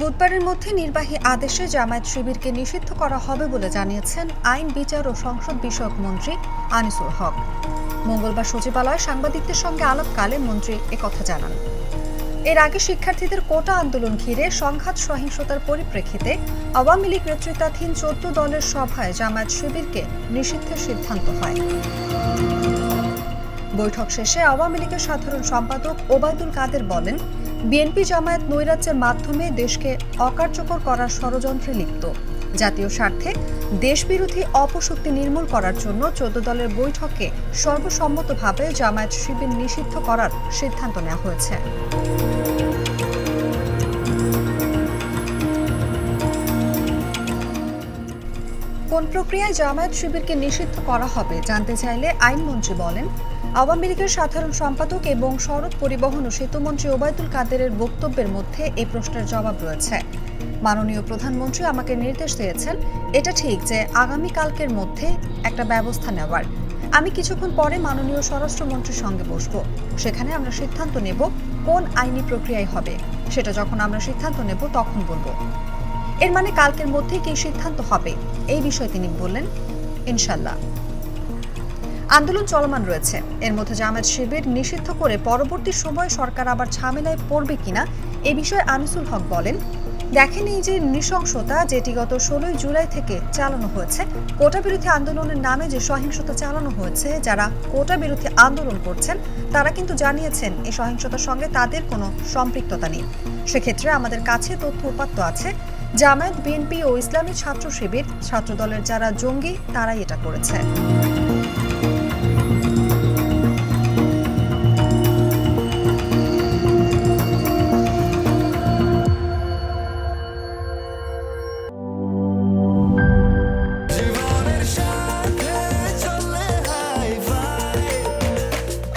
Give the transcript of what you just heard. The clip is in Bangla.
বুধবারের মধ্যে নির্বাহী আদেশে জামায়াত শিবিরকে নিষিদ্ধ করা হবে বলে জানিয়েছেন আইন, বিচার ও সংসদ বিষয়ক মন্ত্রী আনিসুল হক। মঙ্গলবার সচিবালয়ে সাংবাদিকদের সঙ্গে আলাপকালে মন্ত্রী একথা জানান। এর আগে শিক্ষার্থীদের কোটা আন্দোলন ঘিরে সংঘাত, সহিংসতার পরিপ্রেক্ষিতে আওয়ামী লীগ নেতৃত্বাধীন চোদ্দ দলের সভায় জামায়াত শিবিরকে নিষিদ্ধের সিদ্ধান্ত হয়। বৈঠক শেষে আওয়ামী লীগের সাধারণ সম্পাদক ওবায়দুল কাদের বলেন বিএনপি জামায়াত নৈরাজ্যের মাধ্যমে দেশকে অকার্যকর করার ষড়যন্ত্রে লিপ্ত। জাতীয় স্বার্থে দেশবিরোধী অপশক্তি নির্মূল করার জন্য চোদ্দ দলের বৈঠকে সর্বসম্মতভাবে জামায়াত শিবির নিষিদ্ধ করার সিদ্ধান্ত নেওয়া হয়েছে। কোন প্রক্রিয়ায় জামায়াত শিবিরকে নিষিদ্ধ করা হবে জানতে চাইলে আইনমন্ত্রী বলেন আওয়ামী লীগের সাধারণ সম্পাদক এবং সড়ক পরিবহন ও সেতুমন্ত্রী ওবায়দুল কাদেরের বক্তব্যের মধ্যে এই প্রশ্নের জবাব রয়েছে। মাননীয় প্রধানমন্ত্রী আমাকে নির্দেশ দিয়েছেন, এটা ঠিক যে আগামীকালকের মধ্যে একটা ব্যবস্থা নেওয়ার। আমি কিছুক্ষণ পরে মাননীয় স্বরাষ্ট্রমন্ত্রীর সঙ্গে বসবো। সেখানে আমরা সিদ্ধান্ত নেব কোন আইনি প্রক্রিয়ায় হবে। সেটা যখন আমরা সিদ্ধান্ত নেব তখন বলব। এর মানে কালকের মধ্যেই কি সিদ্ধান্ত হবে? এই বিষয়ে তিনি বললেন, ইনশাল্লাহ। আন্দোলন চলমান রয়েছে। এর মধ্যে জামায়াত শিবির নিষিদ্ধ করে পরবর্তী সময়ে সরকার আবার ঝামেলায় পড়বে কিনা, এ বিষয়ে আনিসুল হক বলেন। দেখেন এই যে নৃশংসতা যেটি গত ষোলোই জুলাই থেকে চালানো হয়েছে, কোটা বিরোধী আন্দোলনের নামে যে সহিংসতা চালানো হয়েছে, যারা কোটা বিরোধী আন্দোলন করছেন, তারা কিন্তু জানিয়েছেন এই সহিংসতার সঙ্গে তাদের কোনো সম্পৃক্ততা নেই। সেক্ষেত্রে আমাদের কাছে তথ্য উপাত্ত আছে। জামায়াত, বিএনপি ও ইসলামী ছাত্র শিবির, ছাত্রদলের যারা জঙ্গি, তারাই এটা করেছে।